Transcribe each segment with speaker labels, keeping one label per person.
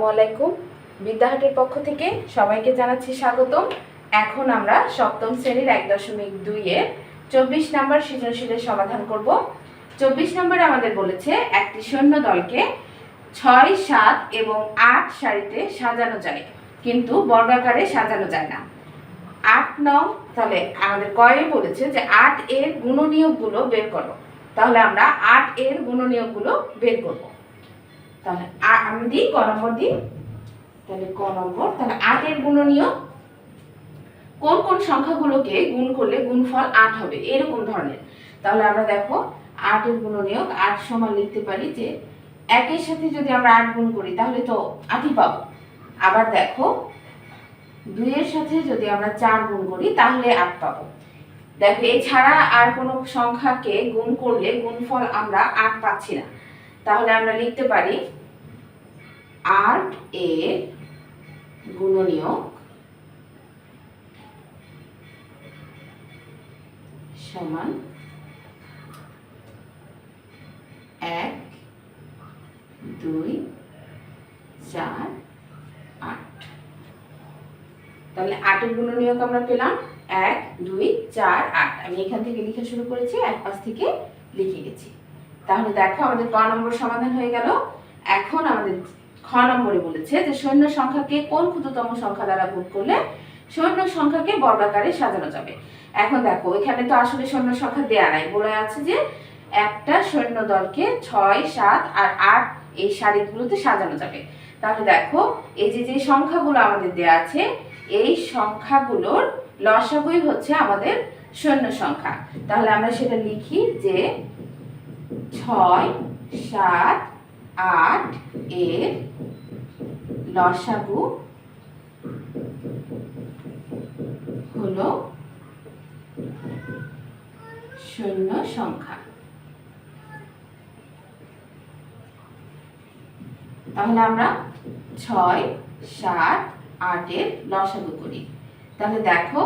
Speaker 1: আসসালামু আলাইকুম। বিদ্যাহাটের পক্ষ থেকে সবাইকে জানাচ্ছি স্বাগতম। এখন আমরা সপ্তম শ্রেণির এক দশমিক দুইয়ের চব্বিশ নম্বর সৃজনশীলের সমাধান করব। চব্বিশ নম্বরে আমাদের বলেছে, একটি সৈন্য দলকে ছয়, সাত এবং আট সারিতে সাজানো যায়, কিন্তু বর্গাকারে সাজানো যায় না। আট নং, তাহলে আমাদের কয়ে বলেছে যে আট এর গুণনীয়কগুলো বের করো। তাহলে আমরা আট এর গুণনীয়কগুলো বের করব। তাহলে আমি দিই, ক নম্বর দিই? তাহলে ক নম্বর। তাহলে আটের গুণনীয় কোন কোন সংখ্যাগুলোকে গুণ করলে গুণফল আট হবে? এরকম ধরনের। তাহলে আমরা দেখো, আটের গুণনীয়ক আট সমান লিখতে পারি যে একের সাথে যদি আমরা আট গুণ করি, তাহলে তো আটই পাবো। আবার দেখো, দুইয়ের সাথে যদি আমরা চার গুণ করি, তাহলে আট পাবো। দেখো, এছাড়া আর কোনো সংখ্যাকে গুণ করলে গুণফল আমরা আট পাচ্ছি না। তাহলে আমরা লিখতে পারি আট এর গুণনীয়ক সমান এক, দুই, চার, আট। তাহলে আটের গুণনীয়ক আমরা পেলাম এক, দুই, চার, আট। আমি এখান থেকে লিখে শুরু করেছি, এক পাশ থেকে লিখে গেছি। তাহলে দেখো আমাদের ক নম্বর সমাধান হয়ে গেল। এখন আমাদের খ নম্বরে বলেছে যে সৈন্য সংখ্যাকে কোন ক্ষুদ্রতম সংখ্যা দ্বারা গুণ করলে সৈন্য সংখ্যাকে বর্গাকারে সাজানো যাবে। এখন দেখো, এখানে তো আসলে সৈন্য সংখ্যা দেয়া নাই। বলে আছে যে একটা সৈন্য দলকে ছয়, সাত আর আট এই সারিগুলোতে সাজানো যাবে। তাহলে দেখো, এই যে যে সংখ্যাগুলো আমাদের দেয়া আছে, এই সংখ্যাগুলোর লসাগুই হচ্ছে আমাদের সৈন্য সংখ্যা। তাহলে আমরা সেটা লিখি যে ছয়, সাত, আট এর লসাগু হলো শূন্য সংখ্যা। তাহলে আমরা ছয়, সাত, আটের লসাগু করি। তাহলে দেখো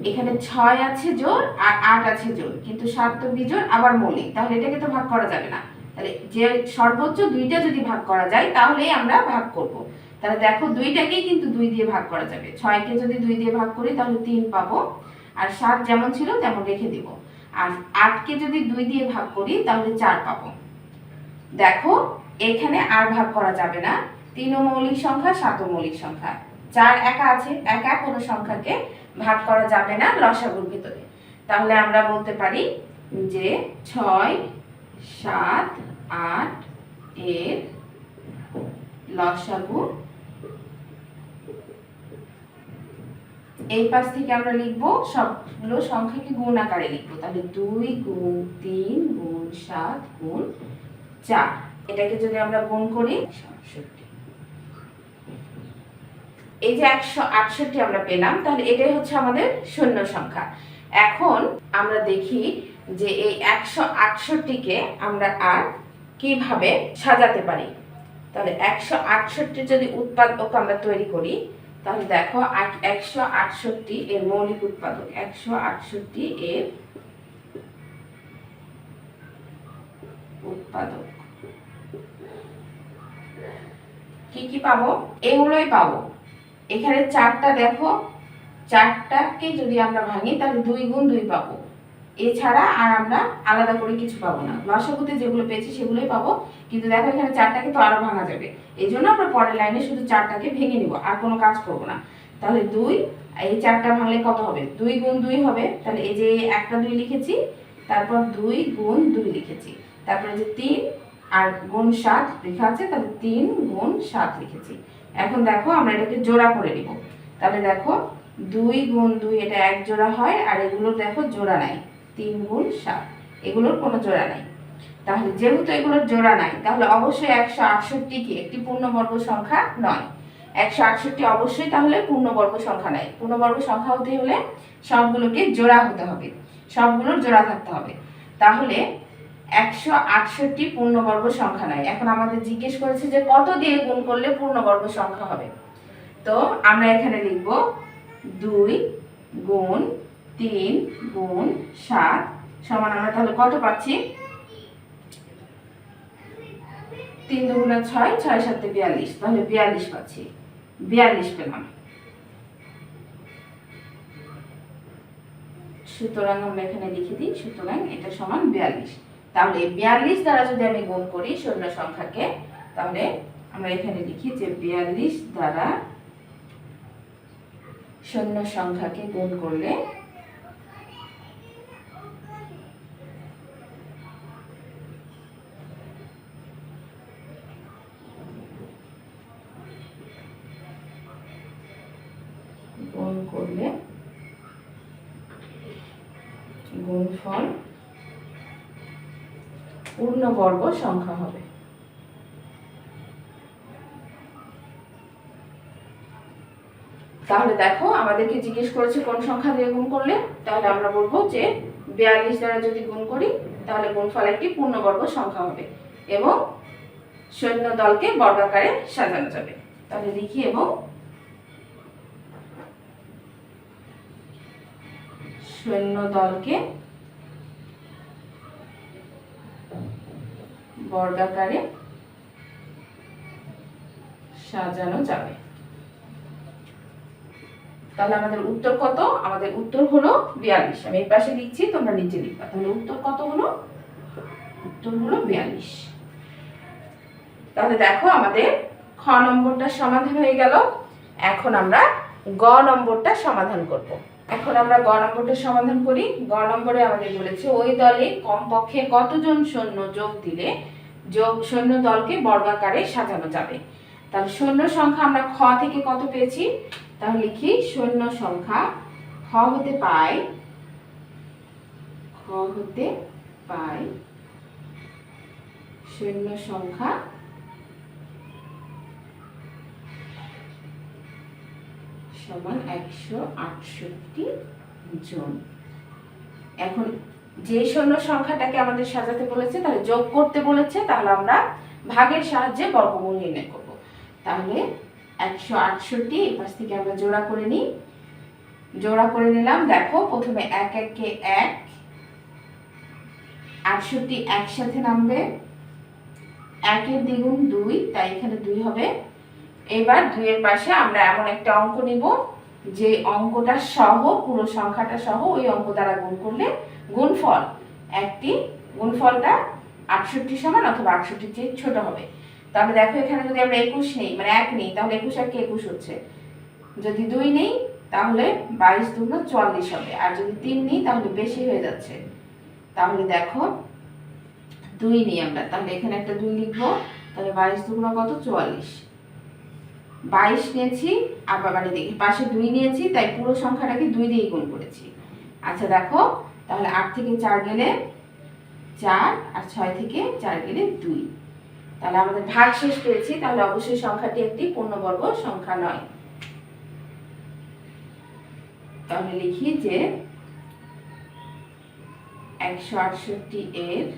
Speaker 1: এখানে ছয় আছে জোর আর আট আছে জোর, কিন্তু সাত তো বিজোড়, আবার মৌলিক। তাহলে এটাকে তো ভাগ করা যাবে না। তাহলে যে সর্বোচ্চ দুইটা যদি ভাগ করা যায়, তাহলেই আমরা ভাগ করব। তাহলে দেখো দুইটাকেই কিন্তু দুই দিয়ে ভাগ করা যাবে। ছয়কে যদি দুই দিয়ে ভাগ করি, তাহলে তিন পাবো। আর সাত যেমন ছিল, তেমন রেখে দিব। আর আটকে যদি দুই দিয়ে ভাগ করি, তাহলে চার পাবো। দেখো, এখানে আর ভাগ করা যাবে না। তিনও মৌলিক সংখ্যা, সাতও মৌলিক সংখ্যা। চার একা আছে, একা কোনো সংখ্যাকে ভাগ করা যাবে না লসাগুর ভিতরে। তাহলে আমরা বলতে পারি যে ছয়, সাত, আট এর লসাগু এই পাশ থেকে আমরা লিখব সবগুলো সংখ্যাকে গুণ আকারে লিখব। তাহলে দুই গুণ তিন গুণ সাত গুণ চার। এটাকে যদি আমরা গুণ করি, সাতষট্টি। এই যে একশো আটষট্টি আমরা পেলাম, তাহলে এটাই হচ্ছে আমাদের শূন্য সংখ্যা। এখন আমরা দেখি যে এই একশো আটষট্টিকে আমরা আর কীভাবে সাজাতে পারি? তাহলে একশো আটষট্টি যদি উৎপাদক আমরা তৈরি করি, তাহলে দেখো একশো আটষট্টি এর মৌলিক উৎপাদক, একশো আটষট্টি এর উৎপাদক। কি কি পাবো? এগুলোই পাবো। এখানে চারটা দেখো। চারটাকে যদি আমরা ভাঙি, তাহলে দুই গুণ দুই পাবো। এছাড়া আর আমরা আলাদা করে কিছু পাবো না। লসাগুতে যেগুলো পেয়েছি, সেগুলোই পাবো। কিন্তু দেখো, এখানে চারটাকে তো আরও ভাঙা যাবে। এই জন্য আমরা পরের লাইনে শুধু চারটাকে ভেঙে নিব, আর কোনো কাজ করব না। তাহলে দুই, এই চারটা ভাঙলে কত হবে? দুই গুণ দুই হবে। তাহলে এই যে একটা দুই লিখেছি, তারপর দুই গুণ দুই লিখেছি। তারপরে যে তিন আর গুণ সাত লেখা আছে, তাহলে তিন গুণ সাত লিখেছি। এখন দেখো আমরা এটাকে জোড়া করে নিব। তাহলে দেখো দুই গুণ দুই এটা এক জোড়া হয়, আর এগুলোর দেখো জোড়া নাই। তিন গুণ সাত, এগুলোর কোনো জোড়া নাই। তাহলে যেহেতু এগুলোর জোড়া নাই, তাহলে অবশ্যই একশো আটষট্টি কি একটি পূর্ণবর্গ সংখ্যা নয়। একশো আটষট্টি অবশ্যই তাহলে পূর্ণবর্গ সংখ্যা নয় পূর্ণবর্গ সংখ্যা হতে হলে সবগুলোকে জোড়া হতে হবে। সবগুলোর জোড়া থাকতে হবে। তাহলে একশো আটষট্টি পূর্ণবর্গ সংখ্যা নাই। এখন আমাদের জিজ্ঞেস করেছে যে কত দিয়ে গুণ করলে পূর্ণবর্গ সংখ্যা হবে? তো আমরা এখানে লিখব দুই গুণ তিন গুণ সাত সমান আমরা তাহলে কত পাচ্ছি? তিন দুগুণা ছয় ছয় সাথে বিয়াল্লিশ। তাহলে বিয়াল্লিশ পাচ্ছি। বিয়াল্লিশ পেলাম। সুতরাং আমরা এখানে লিখে দিই, সুতরাং এটা সমান বিয়াল্লিশ। তাহলে বিয়াল্লিশ দ্বারা যদি আমি গুণ করি শূন্য সংখ্যাকে, তাহলে আমরা এখানে লিখি যে বিয়াল্লিশ দ্বারা শূন্য সংখ্যাকে গুণ করলে গুণ করলে গুণফল পূর্ণবর্গ সংখ্যা হবে। তাহলে দেখো, আমাদেরকে জিজ্ঞেস করেছে কোন সংখ্যা দিয়ে গুণ করলে? তাহলে আমরা বলব যে বিয়াল্লিশ দ্বারা যদি গুণ করি, তাহলে গুণফল একটি পূর্ণবর্গ সংখ্যা হবে এবং সৈন্য দলকে বর্গাকারে সাজানো যাবে। তাহলে লিখি এবং সৈন্য দলকে বর্গাকারে সাজানো যাবে। তাহলে আমাদের উত্তর কত? আমাদের উত্তর হলো বিয়াল্লিশ। আমি এই পাশে লিখছি, তোমরা নিচে লিখবা। তাহলে উত্তর কত হলো? উত্তর হলো বিয়াল্লিশ। তাহলে দেখো আমাদের খ নম্বরটা সমাধান হয়ে গেল। এখন আমরা গ নম্বরটা সমাধান করব। এখন আমরা গ নম্বরটা সমাধান করি। গ নম্বরে আমাদের বলেছে, ওই দলে কমপক্ষে কতজন সৈন্য যোগ দিলে যোগ সৈন্য দলকে বর্গাকারে সাজানো যাবে? তাহলে সৈন্য সংখ্যা আমরা খ থেকে কত পেয়েছি? তাহলে লিখি, সৈন্য সংখ্যা খ হতে পাই খ হতে পাই সৈন্য সংখ্যা সমান একশো আটষট্টি জন। এখন যে সৈন্য সংখ্যাটাকে আমাদের সাজাতে বলেছে, তাহলে যোগ করতে বলেছে, তাহলে আমরা ভাগের সাহায্যে বর্গমূল নির্ণয় করব। তাহলে একশো আটষট্টি, এই পাশ থেকে আমরা জোড়া করে নিই। জোড়া করে নিলাম, দেখো প্রথমে এক এককে এক, আটষট্টি একসাথে নামবে। একের দ্বিগুণ দুই, তাই এখানে দুই হবে। এবার দুইয়ের পাশে আমরা এমন একটা অঙ্ক নিব, যে অঙ্কটা সহ, পুরো সংখ্যাটা সহ ওই অঙ্ক দ্বারা গুণ করলে গুণফল একটি, গুণফলটা আটষট্টি সমান অথবা আটষট্টির চেয়ে ছোট হবে। তাহলে দেখো এখানে যদি আমরা একুশ নেই মানে এক নেই, তাহলে একুশ একে একুশ হচ্ছে। যদি দুই নেই, তাহলে বাইশ দুগুণ চুয়াল্লিশ হবে। আর যদি তিন নিই, তাহলে বেশি হয়ে যাচ্ছে। তাহলে দেখো, দুই নিই আমরা। তাহলে এখানে একটা দুই লিখব, তাহলে বাইশ দুগুণ কত? চুয়াল্লিশ। বাইশ নিয়েছি আবার মানে দেখি পাশে দুই নিয়েছি, তাই পুরো সংখ্যাটাকে দুই দিয়ে গুণ করেছি। আচ্ছা দেখো, তাহলে আট থেকে চার গেলে চার, আর ছয় থেকে চার গেলে দুই। তাহলে আমাদের ভাগ শেষ পেয়েছি, তাহলে অবশ্যই সংখ্যাটি একটি পূর্ণবর্গ সংখ্যা নয়। তাহলে লিখি যে একশো আটষট্টি এর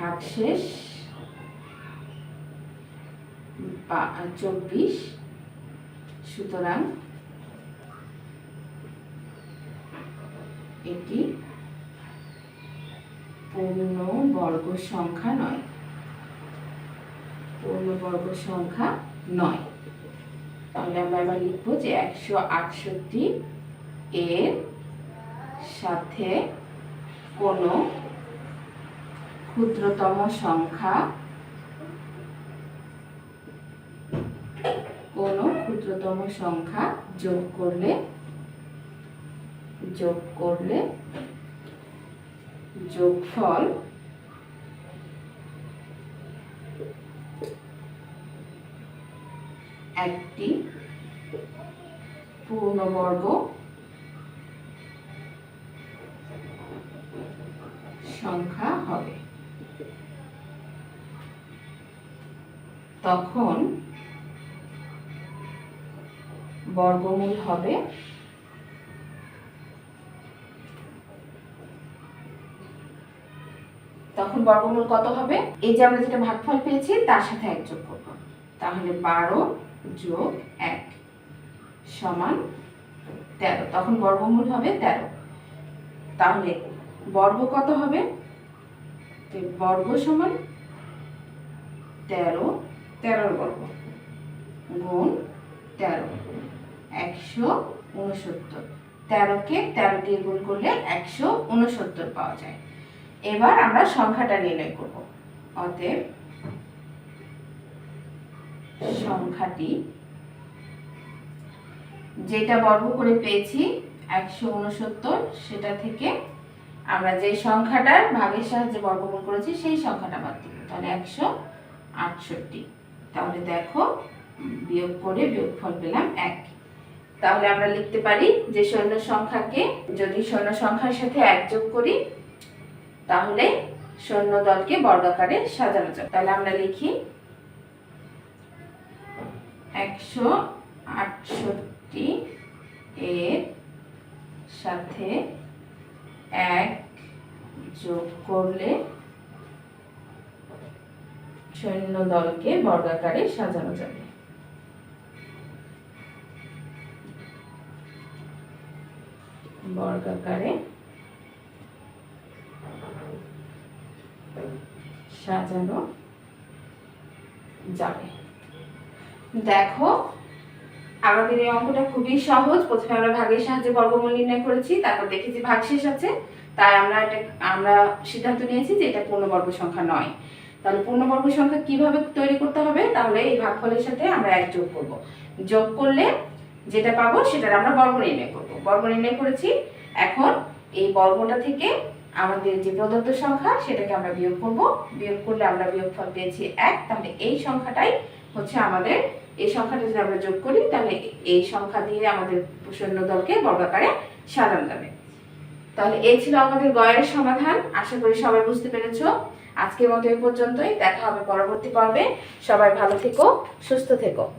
Speaker 1: ভাগশেষ পা- চব্বিশ। সুতরাং এটি পূর্ণবর্গ সংখ্যা নয়। পূর্ণবর্গ সংখ্যা নয়। তাহলে আমরা এবার লিখব যে একশো আটষট্টি এর সাথে কোনো ক্ষুদ্রতম সংখ্যা কোনো ক্ষুদ্রতম সংখ্যা যোগ করলে যোগ করলে যোগফল একটি পূর্ণবর্গ সংখ্যা হবে। তখন বর্গমূল হবে তখন বর্গমূল কত হবে? এই যে আমরা যেটা ভাগফল পেয়েছি, তার সাথে এক যোগ করব। তাহলে বারো যোগ এক সমান তেরো। তখন বর্গমূল হবে তেরো। তাহলে বর্গ কত হবে? বর্গ সমান তেরো, তেরোর বর্গ গুণ তেরো। একশো উনসত্তর। তেরোকে তেরো দিয়ে গুণ করলে একশো উনসত্তর পাওয়া যায়। এবার আমরা সংখ্যাটা নির্ণয় করব। অতএব সংখ্যাটি যেটা বর্গ করে পেয়েছি, একশো উনসত্তর, সেটা থেকে আমরা যে সংখ্যাটার ভাগের সাহায্যে বর্গমূল করেছি, সেই সংখ্যাটা বাদ দিব। তাহলে একশো আটষট্টি। তাহলে দেখো, বিয়োগ করে বিয়োগফল পেলাম এক তাহলে আমরা লিখতে পারি যে সৈন্য সংখ্যাকে যদি সৈন্য সংখ্যার সাথে এক যোগ করি, তাহলে সৈন্য দলকে বর্গাকারে সাজানো যায় তাহলে আমরা লিখি একশো আটষট্টি এর সাথে এক যোগ করলে সৈন্য দলকে বর্গাকারে সাজানো যাবে। বর্গাকারে সাজানো যাবে। দেখো, আমাদের এই অঙ্কটা খুবই সহজ। প্রথমে আমরা ভাগের সাহায্যে বর্গমূল নির্ণয় করেছি, তারপর দেখেছি ভাগশেষ আছে। তাই আমরা এটা, আমরা সিদ্ধান্ত নিয়েছি যে এটা পূর্ণবর্গ সংখ্যা নয়। তাহলে পূর্ণবর্গ সংখ্যা কীভাবে তৈরি করতে হবে? তাহলে এই ভাগফলের সাথে আমরা এক যোগ করব। যোগ করলে যেটা পাবো সেটার আমরা বর্গ নির্ণয় করব। বর্গ নির্ণয় করেছি, এখন এই বর্গটা থেকে আমাদের যে প্রদত্ত সংখ্যা সেটাকে আমরা বিয়োগ করব। বিয়োগ করলে আমরা বিয়োগফল পেয়েছি এক, তাহলে এই সংখ্যাটাই হচ্ছে আমাদের, এই সংখ্যাটা যদি আমরা যোগ করি, তাহলে এই সংখ্যা দিয়ে আমাদের সৈন্য দলকে বর্গাকারে সাজানো যাবে। তাহলে এই ছিল আমাদের গয়ের সমাধান। আশা করি সবাই বুঝতে পেরেছ। আজকের মতো এই পর্যন্তই। দেখা হবে পরবর্তী পর্বে। সবাই ভালো থেকো, সুস্থ থেকো।